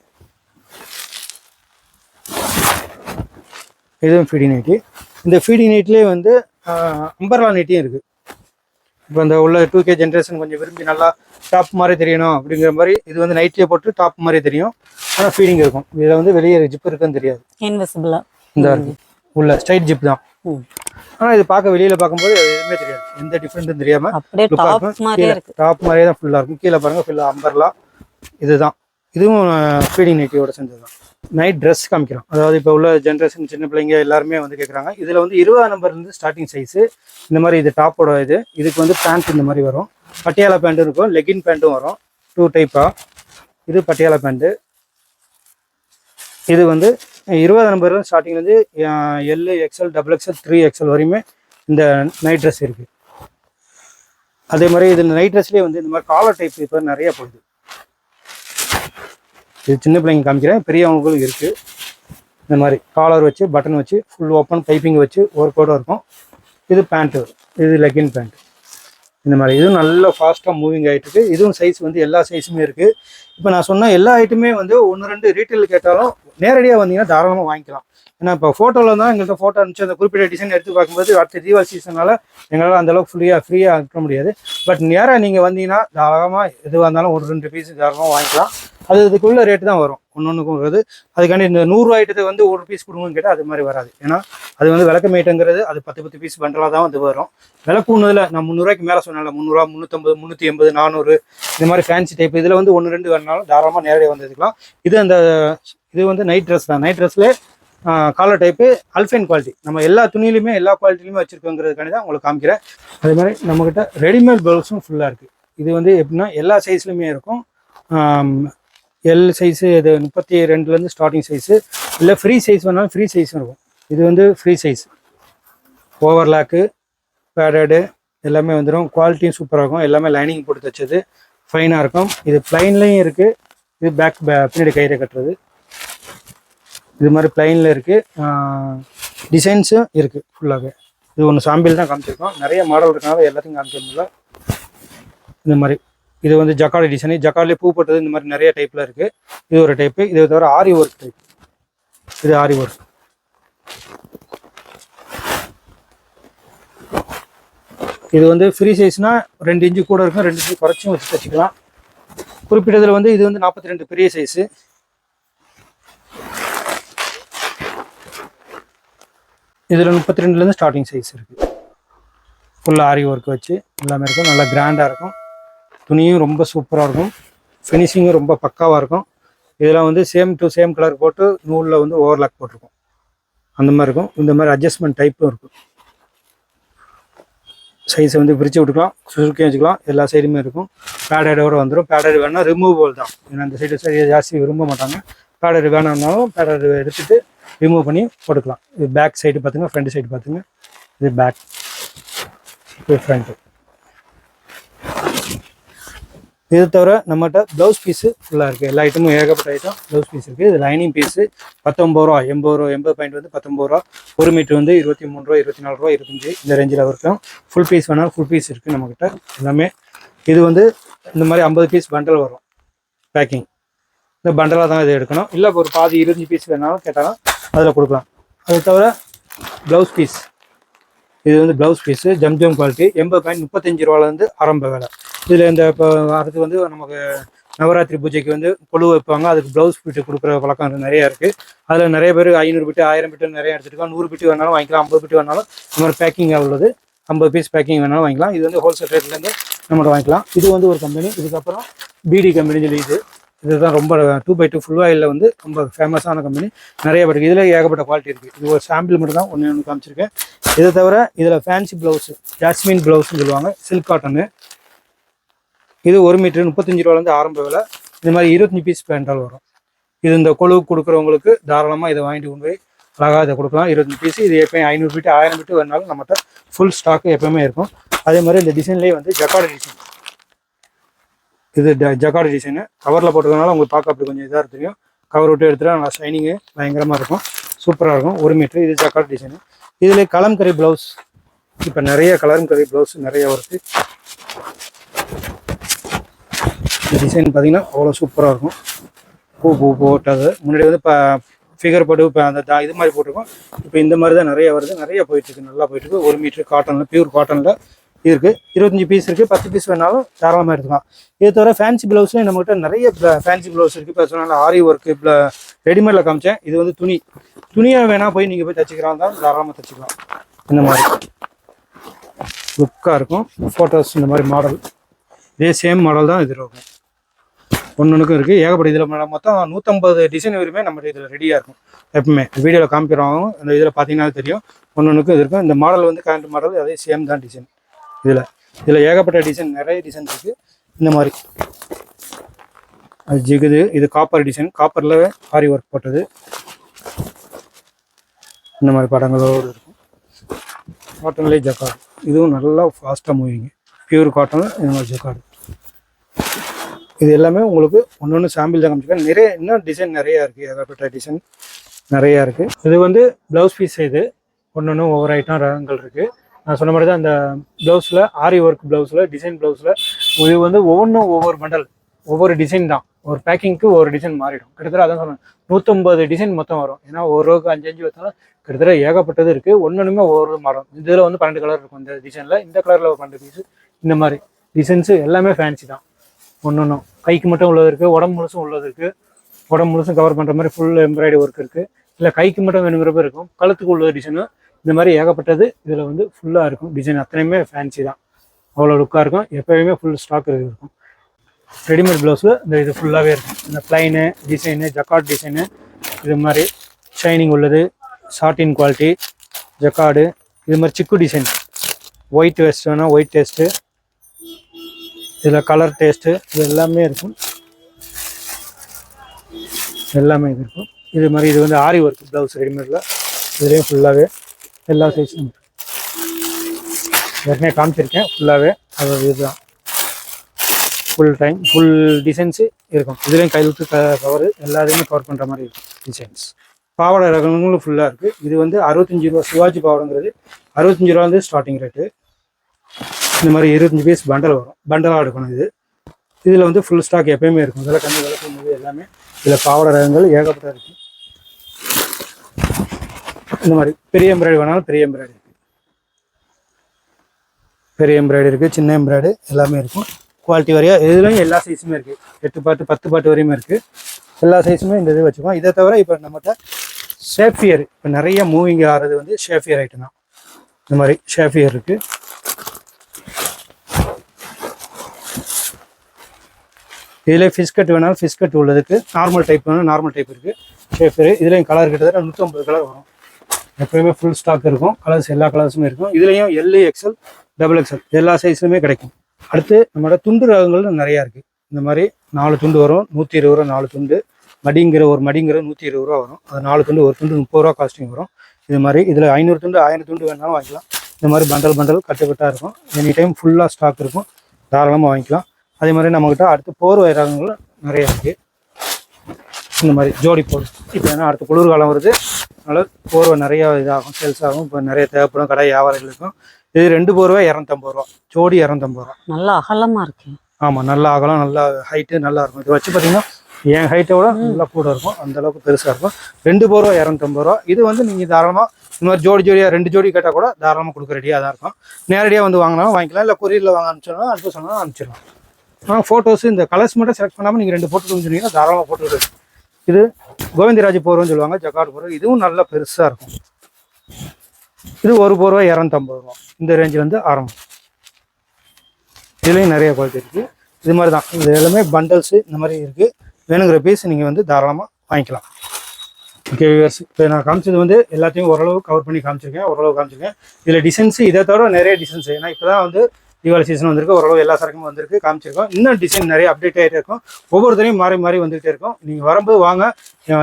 Speaker 1: இதுவும் ஃபீடிங் நைட்டி இந்த ஃபீடிங் நைட்லேயே வந்து அம்பர்லா நைட்டியும் இருக்குது இப்போ இந்த உள்ள டூ கே ஜென்ரேஷன் கொஞ்சம் விரும்பி நல்லா டாப் மாதிரி தெரியணும் அப்படிங்கிற மாதிரி இது வந்து நைட்லேயே போட்டு டாப் மாதிரி தெரியும். ஆனால் ஃபீடிங் இருக்கும். இதில் வந்து வெளியே ஜிப் இருக்குன்னு தெரியாது.
Speaker 2: இன்விசிபிளா
Speaker 1: இந்த இருக்கு. உள்ள ஸ்ட்ரைட் ஜிப் தான். ஆனால் இது பார்க்க வெளியில் பார்க்கும்போது எதுவுமே தெரியாது. எந்த டிஃப்ரெண்ட்டும் தெரியாமல்
Speaker 2: மாதிரியே
Speaker 1: டாப் மாதிரியே தான் ஃபுல்லாக இருக்கும். கீழே பாருங்க ஃபுல்லாக அம்பர்லா இதுதான். இதுவும் ஃபீடிங் நைட்டியோட செஞ்சது தான் நைட் ட்ரெஸ் காமிக்கிறோம். அதாவது இப்போ உள்ள ஜென்ரேஷன் சின்ன பிள்ளைங்க எல்லாருமே வந்து கேட்குறாங்க இதில் வந்து இருபது நம்பர்லேருந்து ஸ்டார்டிங் சைஸு இந்த மாதிரி இது டாப்போட இது இதுக்கு வந்து பேண்ட் இந்த மாதிரி வரும். பட்டியாலா பேண்ட்டும் இருக்கும். லெகின் பேண்ட்டும் வரும். டூ டைப்பாக இது பட்டியாலா பேண்ட்டு இது வந்து இருபது நம்பர் ஸ்டார்டிங்லேருந்து L XL double XL three XL வரையுமே இந்த நைட் ட்ரெஸ் இருக்குது அதே மாதிரி இது நைட் ட்ரெஸ்லேயே வந்து இந்த மாதிரி காலர் டைப் இப்போ நிறைய போகுது. இது சின்ன பிள்ளைங்க காமிக்கிறேன் பெரியவங்களுக்கும் இருக்குது இந்த மாதிரி காலர் வச்சு பட்டன் வச்சு ஃபுல் ஓப்பன் பைப்பிங் வச்சு ஒர்க் அவுட்டாக இருக்கும். இது பேண்ட்டு இது லெகின் பேண்ட் இந்த மாதிரி இதுவும் நல்லா ஃபாஸ்ட்டாக மூவிங் ஆகிட்டு இருக்கு. இதுவும் சைஸ் வந்து எல்லா சைஸுமே இருக்குது இப்போ நான் சொன்ன எல்லா ஐட்டமே வந்து ஒன்று ரெண்டு ரீட்டைல் கேட்டாலும் நேரடியாக வந்தீங்கன்னா தாராளமாக வாங்கிக்கலாம். ஏன்னா இப்போ ஃபோட்டோவில் தான் எங்கள்கிட்ட ஃபோட்டோ அனுப்பிச்சு அந்த குறிப்பிட்ட டிசைன் எடுத்து பார்க்கும்போது அடுத்த தீபாவளி சீசனால் எங்களால் அந்தளவுக்கு ஃப்ரீயாக ஃப்ரீயாக இருக்க முடியாது. பட் நேராக நீங்கள் வந்தீங்கன்னா தாராளமாக எதுவாக இருந்தாலும் ஒரு ரெண்டு பீஸ் தாராளமாக வாங்கிக்கலாம். அது இதுக்குள்ளே ரேட்டு தான் வரும். ஒன்று ஒன்றுக்கும் வருது. அதுக்காண்டி இந்த நூறுரூவா ஐட்டத்தை வந்து ஒரு பீஸ் கொடுங்கன்னு கேட்டால் அது மாதிரி வராது. ஏன்னா அது வந்து விளக்கம் ஐட்டங்கிறது அது பத்து பத்து பீஸ் பண்டலாக தான் வந்து வரும். விளக்கு கூடுனதில் நான் முந்நூறுவாய்க்கு மேலே சொன்னால முந்நூறுவா முந்நூற்றம்பது முந்நூற்றி எண்பது நானூறு இந்த மாதிரி ஃபேன்சி டைப் இதில் வந்து ஒன்று ரெண்டு வேணாலும் தாராளமாக நேரடியாக வந்து எடுத்துக்கலாம். இது அந்த இது வந்து நைட் ட்ரெஸ் தான். நைட் ட்ரெஸ்ல காலர் டைப்பு அல்ஃபைன் குவாலிட்டி நம்ம எல்லா துணியிலுமே எல்லா குவாலிட்டிலுமே வச்சுருக்கோங்கிறதுக்காண்டி தான் உங்களுக்கு காமிக்கிறேன். அதே மாதிரி நம்மக்கிட்ட ரெடிமேட் ப்ளவுஸும் ஃபுல்லாக இருக்குது இது வந்து எப்படின்னா எல்லா சைஸ்லையுமே இருக்கும். எல் சைஸு இது முப்பத்தி ரெண்டுலேருந்து ஸ்டார்டிங் சைஸு இல்லை ஃப்ரீ சைஸ் வேணாலும் ஃப்ரீ சைஸும் இருக்கும். இது வந்து ஃப்ரீ சைஸ் ஓவர்லாக்கு பேடடு எல்லாமே வந்துடும் குவாலிட்டியும் சூப்பராக இருக்கும். எல்லாமே லைனிங் போட்டு தைச்சது. ஃபைனாக இருக்கும். இது ப்ளைன்லேயும் இருக்குது இது பேக் பின்னாடி கயிறை கட்டுறது. இது மாதிரி பிளைனில் இருக்குது டிசைன்ஸும் இருக்குது ஃபுல்லாகவே இது ஒன்று சாம்பிள் தான் காமிச்சிருக்கோம். நிறைய மாடல் இருக்கனால எல்லாத்தையும் காமிக்க முடியல. இந்த மாதிரி. இது வந்து ஜக்காலி டிசைனு ஜக்காலி பூ போட்டது இந்த மாதிரி நிறைய டைப்பில் இருக்குது இது ஒரு டைப்பு இதை தவிர ஆரி ஒர்க் டைப் இது ஆரி ஒர்க் இது வந்து ஃப்ரீ சைஸ்னால் ரெண்டு இன்ச்சு கூட இருக்கும் ரெண்டு இன்ச்சு குறைச்சும் வச்சு தச்சுக்கலாம் குறிப்பிட்டதில் வந்து இது வந்து நாற்பத்தி ரெண்டு பெரிய சைஸு இதில் முப்பத்தி ரெண்டுலேருந்து ஸ்டார்டிங் சைஸ் இருக்குது ஃபுல்லாக ஆரி ஒர்க் வச்சு எல்லாமே இருக்கும். நல்லா கிராண்டாக இருக்கும். துணியும் ரொம்ப சூப்பராக இருக்கும். ஃபினிஷிங்கும் ரொம்ப பக்காவாக இருக்கும். இதெல்லாம் வந்து சேம் டு சேம் கலர் போட்டு நூலில் வந்து ஓவர்லாக் போட்டிருக்கும். அந்த மாதிரி இருக்கும். இந்த மாதிரி அட்ஜஸ்ட்மெண்ட் டைப்பும் இருக்கும். சைஸை வந்து பிரித்து விட்டுக்கலாம் சுருக்கி வச்சுக்கலாம். எல்லா சைடுமே இருக்கும். பேடடோட வந்துடும் பேடட் வேணால் ரிமூவபிள் தான். ஏன்னா அந்த சைடு சைடு ஜாஸ்தி விரும்ப மாட்டாங்க. பேடட் வேணாம்னாலும் பேடட் எடுத்துட்டு ரிமூவ் பண்ணி போட்டுக்கலாம். இது பேக் சைடு பார்த்துங்க ஃப்ரண்ட் சைடு பார்த்துங்க இது பேக் இது ஃப்ரண்ட்டு இது தவிர நம்மகிட்ட ப்ளவுஸ் பீஸு ஃபுல்லாக இருக்குது எல்லா ஐட்டமும் ஏகப்பட்ட ஐட்டம் ப்ளவுஸ் பீஸ் இருக்குது இது லைனிங் பீஸு பத்தொம்பது ரூபா எண்பது ரூபா எண்பது பாயிண்ட் வந்து பத்தொம்பது ரூபா. ஒரு மீட்டர் வந்து இருபத்தி மூணு ரூபா இருபத்தி நாலு ரூபா இருபத்தஞ்சி இந்த ரேஞ்சில் இருக்கும் ஃபுல் பீஸ் வேணாலும் ஃபுல் பீஸ் இருக்குது நம்மக்கிட்ட எல்லாமே இது வந்து இந்த மாதிரி ஐம்பது பீஸ் பண்டல் வரும். பேக்கிங் இந்த பண்டலாக தான் இது எடுக்கணும். இல்லை ஒரு பாதி இருபத்தஞ்சி பீஸ் வேணாலும் கேட்டாலும் அதில் கொடுக்கலாம். அது தவிர ப்ளவுஸ் பீஸ் இது வந்து ப்ளவுஸ் பீஸு ஜம்ஜம் குவாலிட்டி எண்பது பாயிண்ட் முப்பத்தஞ்சு ரூபாலேருந்து ஆரம்ப வேலை. இதில் இந்த இப்போ அடுத்து வந்து நமக்கு நவராத்திரி பூஜைக்கு வந்து கொழு வைப்பாங்க. அதுக்கு ப்ளவுஸ் பிட்டு கொடுக்குற பழக்கம் நிறையா இருக்குது அதில் நிறைய பேர் ஐநூறு பிட்டு ஆயிரம் பிட்டு நிறையா எடுத்துருக்கோம் நூறு பிட்டு வேணாலும் வாங்கிக்கலாம் ஐம்பது பிட்டு வேணாலும். இந்த மாதிரி பேக்கிங்காக உள்ளது. ஐம்பது பீஸ் பேக்கிங் வேணாலும் வாங்கிக்கலாம். இது வந்து ஹோல்சேல் ரேட்லேருந்து நம்மகிட்ட வாங்கிக்கலாம். இது வந்து ஒரு கம்பெனி இதுக்கப்புறம் பிடி கம்பெனி சொல்லி இது இதுதான் ரொம்ப டூ பை டூ ஃபுல் ஆயிலில் வந்து ரொம்ப ஃபேமஸான கம்பெனி நிறைய பேருக்கு இதில் ஏகப்பட்ட குவாலிட்டி இருக்குது இது ஒரு சாம்பிள் மட்டும் தான் ஒன்று ஒன்று காமிச்சிருக்கேன். இதை தவிர இதில் ஃபேன்சி ப்ளவுஸு ஜாஸ்மின் ப்ளவுஸ்னு சொல்லுவாங்க சில்க் காட்டனு இது ஒரு மீட்டர் முப்பத்தஞ்சு ரூபாலேருந்து ஆரம்ப விலை. இந்த மாதிரி இருபத்தஞ்சி பீஸ் பேண்டால் வரும். இது இந்த கொழு கொடுக்குறவங்களுக்கு தாராளமாக இதை வாங்கிட்டு கொண்டு போய் அழகாக இதை கொடுக்கலாம். இருபத்தஞ்சி பீஸ் இது எப்பயும் ஐநூறு பீட்டு ஆயிரம் பீட்டு வேணாலும் நம்மகிட்ட ஃபுல் ஸ்டாக்கு எப்போயுமே இருக்கும். அதே மாதிரி இந்த டிசைன்லேயே வந்து ஜக்கார்டு டிசைன் இது ஜக்கார்டு டிசைனு கவரில் போட்டிருக்கனால உங்களுக்கு பார்க்க அப்படி கொஞ்சம் இதாக தெரியும். கவர் விட்டு எடுத்துகிட்டு நல்லா ஷைனிங்கு பயங்கரமாக இருக்கும். சூப்பராக இருக்கும். ஒரு மீட்ரு இது ஜக்காட் டிசைனு இதில் கலம்கரி ப்ளவுஸ் இப்போ நிறைய கலம்கரி ப்ளவுஸ் நிறைய வருது. இந்த டிசைன் பார்த்தீங்கன்னா அவ்வளோ சூப்பராக இருக்கும். பூ பூ போட்டது. முன்னாடி வந்து இப்போ ஃபிகர் போட்டு இப்போ அந்த தா- இது மாதிரி போட்டிருக்கோம். இப்போ இந்த மாதிரி தான் நிறைய வருது. நிறைய போயிட்டுருக்கு நல்லா போயிட்டுருக்கு ஒரு மீட்ரு காட்டனில் பியூர் காட்டனில் இருக்குது இருபத்தஞ்சி பீஸ் இருக்குது பத்து பீஸ் வேணாலும் தாராளமாக எடுத்துக்கலாம். இது தவிர ஃபேன்சி ப்ளவுஸ்லேயும் நம்மகிட்ட நிறைய ஃபேன்சி ப்ளவுஸ் இருக்குது இப்போ சொன்னால் ஆரி ஒர்க்கு இப்போ ரெடிமேடில் காமிச்சேன். இது வந்து துணி. துணியை வேணால் போய் நீங்கள் போய் தச்சுக்கிறா தான் தாராளமாக தச்சுக்கலாம். இந்த மாதிரி. லுக்காக இருக்கும். ஃபோட்டோஸ் இந்த மாதிரி மாடல் இதே சேம் மாடல் தான் இது இருக்கும். ஒன்றுக்கும் இருக்குது ஏகப்பட்ட இதில் மொத்தம் நூற்றம்பது டிசைன் வரையுமே நம்ம இதில் ரெடியாக இருக்கும். எப்பவுமே. வீடியோவில் காமிக்கிறவங்க அந்த இதில் பார்த்தீங்கன்னா தெரியும். ஒன்று ஒன்றுக்கும் இது இருக்கும். இந்த மாடல் வந்து கரண்ட் மாடல் அதே சேம் தான் டிசைன் இதில். இதில் ஏகப்பட்ட டிசைன் நிறைய டிசைன் இருக்குது இந்த மாதிரி. அது ஜிகுது இது காப்பர் டிசைன் காப்பரில் ஆரி ஒர்க் போட்டது. இந்த மாதிரி படங்களோடு இருக்கும். காட்டன்லேயே ஜக்கார்டு இதுவும் நல்லா ஃபாஸ்ட்டாக மூவிங்க பியூர் காட்டன் இந்த மாதிரி ஜக்கார்டு இது எல்லாமே உங்களுக்கு ஒன்று ஒன்று சாம்பிள் தான் காமிச்சிருக்கேன். நிறைய இன்னும் டிசைன் நிறையா இருக்குது ஏகப்பட்ட டிசைன் நிறையா இருக்குது இது வந்து ப்ளவுஸ் பீஸ் இது. ஒன்று ஒன்று ஒவ்வொரு ஐட்டம் ரகங்கள் இருக்குது நான் சொன்ன மாதிரி தான் அந்த ப்ளவுஸில் ஆரி ஒர்க் ப்ளவுஸில் டிசைன் ப்ளவுஸில் இது வந்து ஒவ்வொன்றும் ஒவ்வொரு மண்டல் ஒவ்வொரு டிசைன் தான். ஒரு பேக்கிங்க்கு ஒரு டிசைன் மாறிடும். கிட்டத்தட்ட அதான் சொன்னேன் நூற்றம்பது டிசைன் மொத்தம் வரும். ஏன்னா ஒரு ரோக்கு அஞ்சு அஞ்சு வச்சாலும் கிட்டத்தட்ட ஏகப்பட்டது இருக்குது ஒன்றுமே ஒவ்வொரு மாறும். இதில் வந்து பன்னெண்டு கலர் இருக்கும் இந்த டிசைனில் இந்த கலரில் ஒரு பன்னெண்டு பீஸு இந்த மாதிரி. டிசைன்ஸு எல்லாமே ஃபேன்சி தான். ஒன்று ஒன்றும் கைக்கு மட்டும் உள்ளது இருக்குது உடம்பு முழுசும் உள்ளது இருக்குது உடம்பு முழுசும் கவர் பண்ணுற மாதிரி ஃபுல் எம்ப்ராய்டரி ஒர்க் இருக்குது இல்லை கைக்கு மட்டும் வேணுங்கிறப்ப இருக்கும். கழுத்துக்கு உள்ள டிசைனு இந்த மாதிரி ஏகப்பட்டது இதில் வந்து ஃபுல்லாக இருக்கும். டிசைன் அத்தனையுமே ஃபேன்சி தான். அவ்வளோ லுக்காக இருக்கும். எப்போயுமே ஃபுல் ஸ்டாக் இருக்கும். ரெடிமேட் ப்ளவுஸில் இந்த இது ஃபுல்லாகவே இருக்கும். இந்த ப்ளைனு டிசைனு ஜக்கார்ட் டிசைனு இது மாதிரி ஷைனிங் உள்ளது ஷார்டின் குவாலிட்டி ஜக்கார்டு இது மாதிரி சிக்கு டிசைன் ஒயிட் வேஸ்ட் வேணால் ஒயிட் டேஸ்ட்டு இதில் கலர் டேஸ்ட்டு இது எல்லாமே இருக்கும். எல்லாமே இது இருக்கும். இது மாதிரி இது வந்து ஆரி ஒர்க் ப்ளவுஸ் ரெடிமேடில் இதுலேயும் ஃபுல்லாகவே எல்லா சைஸும் ஏற்கனவே காமிச்சிருக்கேன். ஃபுல்லாகவே அது இதுதான். ஃபுல் டைம் ஃபுல் டிசைன்ஸு இருக்கும். இதுலேயும் கையெழுத்து க கவரு எல்லாத்தையுமே கவர் பண்ணுற மாதிரி இருக்கும் டிசைன்ஸ் பாவாடை ரகங்களும் ஃபுல்லாக இருக்குது இது வந்து அறுபத்தஞ்சி ரூபா சிவாஜி பாவாடைங்கிறது. அறுபத்தஞ்சி ரூபா வந்து ஸ்டார்டிங் ரேட்டு இந்த மாதிரி இருபத்தஞ்சி பீஸ் பண்டல் வரும். பண்டலாக எடுக்கணும் இது. இதில் வந்து ஃபுல் ஸ்டாக் எப்பயுமே இருக்கும். இதெல்லாம் கம்மி விலை போது எல்லாமே. இதில் பாவாடை ரகங்கள் ஏகப்பட்ட இருக்குது இந்த மாதிரி பெரிய எம்ப்ராய்டு வேணாலும் பெரிய எம்ப்ராய்டு இருக்குது பெரிய எம்ப்ராய்டு இருக்குது சின்ன எம்ப்ராய்டு எல்லாமே இருக்கும் குவாலிட்டி வரையா இதுலேயும் எல்லா சைஸுமே இருக்குது எட்டு பாட்டு பத்து பாட்டு வரையுமே இருக்குது எல்லா சைஸுமே இந்த இது வச்சுக்கோம் இதை தவிர இப்போ நம்மகிட்ட ஷேஃபியர் இப்போ நிறைய மூவிங் ஆகிறது வந்து ஷேஃபியர் ஐட்டம் தான். இந்த மாதிரி ஷேஃபியர் இருக்குது இதில் ஃபிஸ்கட் வேணாலும் ஃபிஷ் கட் உள்ளதுக்கு நார்மல் டைப் வேணாலும் நார்மல் டைப் இருக்குது ஷேஃபியர் இதுலேயும் கலர் கிட்டத்தட்ட நூற்றம்பது கலர் வரும். எப்பயுமே ஃபுல் ஸ்டாக் இருக்கும். கலர்ஸ் எல்லா கலர்ஸுமே இருக்கும். இதுலேயும் எல்லு எக்ஸல் டபுள் எக்ஸல் எல்லா சைஸ்லையுமே கிடைக்கும். அடுத்து நம்மளோட துண்டு ரகங்கள் நிறையா இருக்குது இந்த மாதிரி நாலு துண்டு வரும். நூற்றி இருபது ரூபா நாலு துண்டு. மடிங்கிற ஒரு மடிங்கிற நூற்றி இருபது ரூபா வரும். அது நாலு துண்டு ஒரு துண்டு முப்பது ரூபா காஸ்டிங் வரும். இது மாதிரி இதில் ஐநூறு துண்டு ஆயிரம் துண்டு வேணாலும் வாங்கிக்கலாம். இந்த மாதிரி பண்டல் பண்டல் கட்டுக்கட்டாக இருக்கும். எனி டைம் ஃபுல்லாக ஸ்டாக் இருக்கும். தாராளமாக வாங்கிக்கலாம். அதே மாதிரி நம்மக்கிட்ட அடுத்து போர் ரகங்களும் நிறையா இருக்குது இந்த மாதிரி ஜோடி போர்வை இப்போ ஏன்னா அடுத்த குளிர்காலம் வருது. அதனால் போர்வை நிறையா இதாகும் சேல்ஸ் ஆகும். இப்போ நிறைய தேவைப்படும் கடை வியாபாரிகளுக்கும் இது ரெண்டு போர்வை இரநூத்தம்பது ரூபா. ஜோடி இரநூத்தம்பது ரூபா.
Speaker 2: நல்லா அகலமா இருக்கு.
Speaker 1: ஆமாம் நல்லா அகலம் நல்லா ஹைட்டு நல்லா இருக்கும். இது வச்சு பார்த்தீங்கன்னா என் ஹைட்டை விட நல்லா கூட இருக்கும். அந்த அளவுக்கு பெருசாக இருக்கும். ரெண்டு போர்வா இரநூத்தம்பது ரூபா. இது வந்து நீங்கள் தாராளமாக இந்த மாதிரி ஜோடி ஜோடியாக ரெண்டு ஜோடி கேட்டால் கூட தாராளமாக கொடுக்க ரெடியாக தான் இருக்கும். நேரடியாக வந்து வாங்கினாலும் வாங்கிக்கலாம். இல்லை கொரியரில் வாங்க அனுப்பிச்சிடலாம் அனுப்ப சொன்னாலும் அனுப்பிச்சிடலாம். ஆனால் ஃபோட்டோஸ் இந்த கலர்ஸ் மட்டும் செலக்ட் பண்ணாமல் நீங்கள் ரெண்டு ஃபோட்டோ சொன்னீங்கன்னா தாராளமாக போட்டு விடுறது இது கோவிந்தராஜ் போர்வன்னு சொல்லுவாங்க ஜக்காடு போர்வை இதுவும் நல்லா பெருசாக இருக்கும். இது ஒரு போர்வா இரநூத்தம்பது ரூபா. இந்த ரேஞ்சில் வந்து ஆரம்பம். இதுலேயும் நிறைய குவாலிட்டி இருக்குது இது மாதிரி தான் இது எல்லாமே பண்டல்ஸு இந்த மாதிரி இருக்குது வேணுங்கிற பீஸ் நீங்கள் வந்து தாராளமாக வாங்கிக்கலாம். ஓகே வியூவர்ஸ் இப்போ நான் காமிச்சது வந்து எல்லாத்தையும் ஓரளவு கவர் பண்ணி காமிச்சிருக்கேன் ஓரளவு காமிச்சிருக்கேன். இதில் டிசைன்ஸு இதை தவிர நிறைய டிசைன்ஸ் ஏன்னா இப்போ தான் வந்து தீபாவளி சீசன் வந்திருக்கு ஓரளவு எல்லா சரக்குமே வந்திருக்கு காமிச்சிருக்கோம். இன்னும் டிசைன் நிறைய அப்டேட் ஆகிட்டே இருக்கும். ஒவ்வொருத்தரையும் மாறி மாறி வந்துகிட்டே இருக்கும். நீங்கள் வரும்போது வாங்க.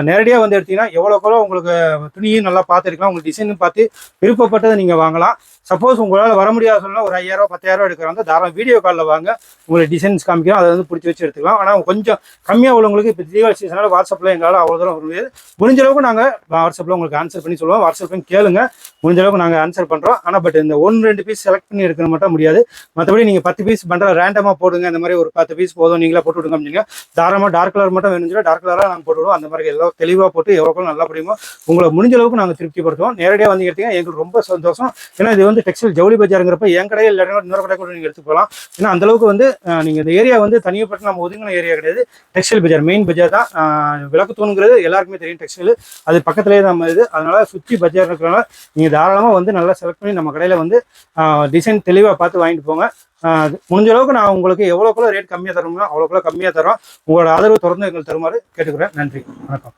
Speaker 1: நேரடியாக வந்து எடுத்தீங்கன்னா எவ்வளோக்கெவ்வளோ உங்களுக்கு துணியும் நல்லா பார்த்துருக்கலாம். உங்களுக்கு டிசைனும் பார்த்து விருப்பப்பட்டதை நீங்கள் வாங்கலாம். சப்போஸ் உங்களால் வர முடியாத சொன்னால் ஒரு ஐயாயிரம் பத்தாயிரம் எடுக்கிறாங்க. தாராளம் வீடியோ காலில் வாங்க. உங்களுக்கு டிசைன்ஸ் காமிக்கிறோம். அதை வந்து பிடிச்சி வச்சு எடுத்துக்கலாம் ஆனால் கொஞ்சம் கம்மியாக உள்ளவங்களுக்கு இப்போ தீபாவளி சீசனால் வாட்ஸ்அப்பில் எங்களால் அவ்வளோ தூரம் வர முடியாது. முடிஞ்ச அளவுக்கு நாங்கள் வாட்ஸ்அப்பில் உங்களுக்கு ஆன்சர் பண்ணி சொல்லுவோம். வாட்ஸ்அப் கேளுங்க. முடிஞ்ச அளவுக்கு நாங்கள் ஆன்சர் பண்ணுறோம் ஆனால் பட் இந்த ஒன்று ரெண்டு பீஸ் செலக்ட் பண்ணி எடுக்கிற மட்டும் முடியாது. மற்றபடி நீங்கள் பத்து பீஸ் பண்ணுற ரேண்டமாக போடுங்க. இந்த மாதிரி ஒரு பத்து பீஸ் போதும். நீங்களே போட்டு விடுங்க தாராளமாக டார்க் கலர் மட்டும் வேணும்னா டார்க் கலராக நாங்கள் போட்டுவிடுவோம் அந்த மாதிரி எல்லாம் தெளிவாக போட்டு எவ்வளோ நல்லா படியுமோ உங்களை முடிஞ்ச அளவுக்கு நாங்கள் திருப்திப்படுத்துவோம். நேரடியாக வந்து எடுத்தீங்கன்னா எங்களுக்கு ரொம்ப சந்தோஷம். ஏன்னா இது வந்து டெக்ஸ்டைல் ஜவுளி பஜாருங்கிறப்ப என் கடையில் இல்லைன்னா இன்னொரு கடை கூட நீங்கள் எடுத்து போகலாம். ஏன்னா அந்த அளவுக்கு வந்து நீங்கள் இந்த ஏரியா வந்து தனியப்பட்டு நம்ம ஒதுங்கின ஏரியா கிடையாது. டெக்ஸ்டைல் பஜார் மெயின் பஜார் தான். விளக்கு தூணுங்கிறது எல்லாருக்குமே தெரியும் டெக்ஸ்டைல் அது பக்கத்துலேயே நம்ம இது. அதனால் சுற்றி பஜார் இருக்கிறனால நீங்கள் தாராளமாக வந்து நல்லா செலக்ட் பண்ணி நம்ம கடையில் வந்து டிசைன் தெளிவாக பார்த்து வாங்கிட்டு போங்க. அது முடிஞ்ச அளவுக்கு நான் உங்களுக்கு எவ்வளோக்குள்ள ரேட் கம்மியாக தரோம்னா அவ்வளோக்குள்ள கம்மியாக தரோம் உங்களோட ஆதரவு தொடர்ந்து எங்களுக்கு தருமாறு கேட்டுக்கிறேன். நன்றி. வணக்கம்.